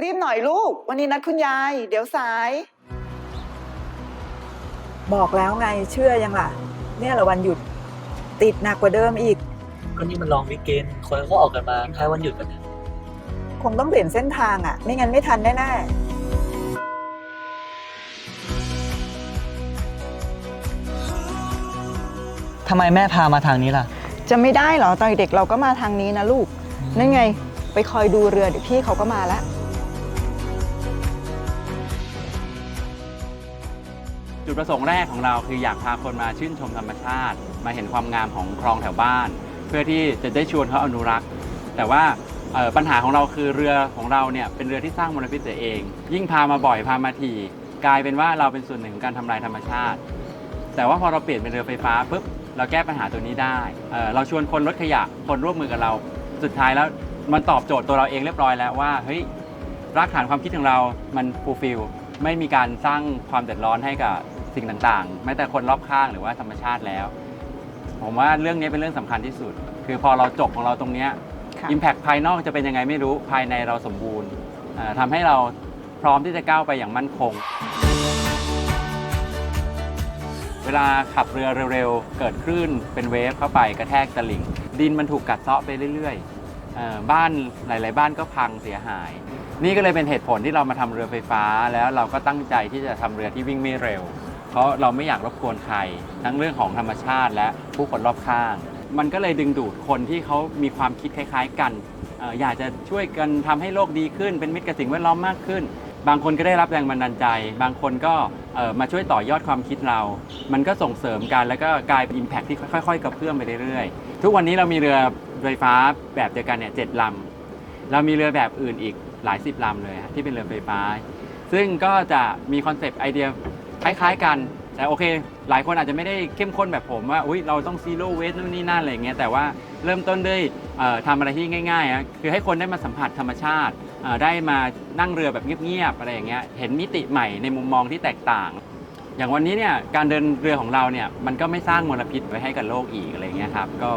รีบหน่อยลูก วันนี้นัดคุณยาย เดี๋ยวสาย บอกแล้วไงเชื่อยังล่ะ เนี่ยเหละวันหยุด ติดหนักกว่าเดิมอีก ก็นี่มันลองวิกเกนคนเขาออกกันมาแค่วันหยุดกันเนี่ยคงต้องเปลี่ยนเส้นทางอะ ไม่งั้นไม่ทันแน่ทำไมแม่พามาทางนี้ล่ะ ๆจะไม่ได้เหรอตอนเด็กเราก็มาทางนี้นะลูกนั่นไง ไปคอยดูเรือเดี๋ยวพี่เขาก็มาแล้ว จุดประสงค์แรกของเราคืออยากพาคนมาชื่นชมธรรมชาติ มาเห็นความงามของคลองแถวบ้าน เพื่อที่จะได้ชวนเขาอนุรักษ์ แต่ว่าปัญหาของเราคือเรือของเราเนี่ยเป็นเรือที่สร้างมลพิษเสียเอง ยิ่งพามาบ่อยพามาถี่กลายเป็นว่าเราเป็นส่วนหนึ่งของการทำลายธรรมชาติ แต่ว่าพอเราเปลี่ยนเป็นเรือไฟฟ้าปุ๊บเราแก้ปัญหาตัวนี้ได้เเราชวนคนลดขยะคนร่วมมือกับเรา สุดท้ายแล้วมันตอบโจทย์ตัวเราเองเรียบร้อยแล้วว่าเฮ้ยรากฐานความคิดของเรามันฟูลฟิลไม่มีการสร้างความเดือดร้อนให้กับ สิ่งต่างๆแม้แต่คนรอบข้างหรือว่าธรรมชาติแล้ว ผมว่าเรื่องนี้เป็นเรื่องสำคัญที่สุด คือพอเราจบของเราตรงเนี้ย ค่ะอิมแพคภายนอกจะเป็นยังไงไม่รู้ภายในเราสมบูรณ์เอ่อทำให้เราพร้อมที่จะก้าวไปอย่างมั่นคง เวลาขับเรือเร็วๆ เกิดคลื่นเป็นเวฟเข้าไปกระแทกตลิ่ง ดินมันถูกกัดเซาะไปเรื่อยๆเอ่อบ้านหลายๆ บ้านก็พังเสียหาย นี่ก็เลยเป็นเหตุผลที่เรามาทำเรือไฟฟ้า แล้วเราก็ตั้งใจที่จะทำเรือที่วิ่งไม่เร็ว เพราะเราไม่อยากรบกวนใคร ทั้งเรื่องของธรรมชาติและผู้คนรอบข้าง มันก็เลยดึงดูดคนที่เขามีความคิดคล้าย ๆ กันออยากจะช่วยกันทำให้โลกดีขึ้น เป็นมิตรกับสิ่งแวดล้อมมากขึ้น บางคนก็ได้รับแรงบันดาลใจ บางคนก็มาช่วยต่อยอดความคิดเรา มันก็ส่งเสริมกันแล้วก็กลายเป็นอิมแพคที่ค่อยๆกระเพื่อมไปเรื่อยๆ ทุกวันนี้เรามีเรือไฟฟ้าแบบเดียวกันเนี่ยเจ็ดลำเรามีเรือแบบอื่นอีกหลายสิบลำเลยที่เป็นเรือไฟฟ้า ซึ่งก็จะมีคอนเซปต์ไอเดีย คล้ายๆกัน แต่โอเค หลายคนอาจจะไม่ได้เข้มข้นแบบผมว่าอุ้ยเราต้องซีโร่เวสนู่นนี่นั่นอะไรอย่างเงี้ยแต่ว่าเริ่มต้นด้วยเอ่อทำอะไรที่ง่ายๆฮะคือให้คนได้มาสัมผัสธรรมชาติเอ่อได้มานั่งเรือแบบเงียบๆอะไรอย่างเงี้ยเห็นมิติใหม่ในมุมมองที่แตกต่าง อย่างวันนี้เนี่ยการเดินเรือของเราเนี่ยมันก็ไม่สร้างมลพิษไว้ให้กับโลกอีกอะไรเงี้ยครับก็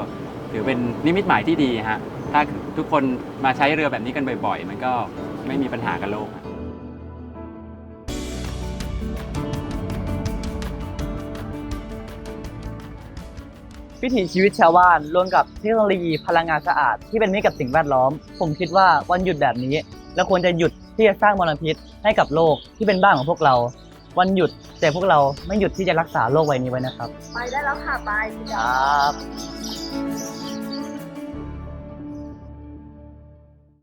ถือเป็นนิมิตหมายที่ดีฮะถ้าทุกคนมาใช้เรือแบบนี้กันบ่อย ๆ มันก็ไม่มีปัญหากับโลก วิถีชีวิตชาวบ้านรวมกับเทคโนโลยีพลังงานสะอาดที่เป็นมิตรกับสิ่งแวดล้อม ผมคิดว่าวันหยุดแบบนี้เราควรจะหยุดที่จะสร้างมลพิษให้กับโลกที่เป็นบ้านของพวกเรา วันหยุดแต่พวกเราไม่หยุดที่จะรักษาโลกใบนี้ไว้นะครับ ไปได้แล้วค่ะ ไปคุณคยารัยบ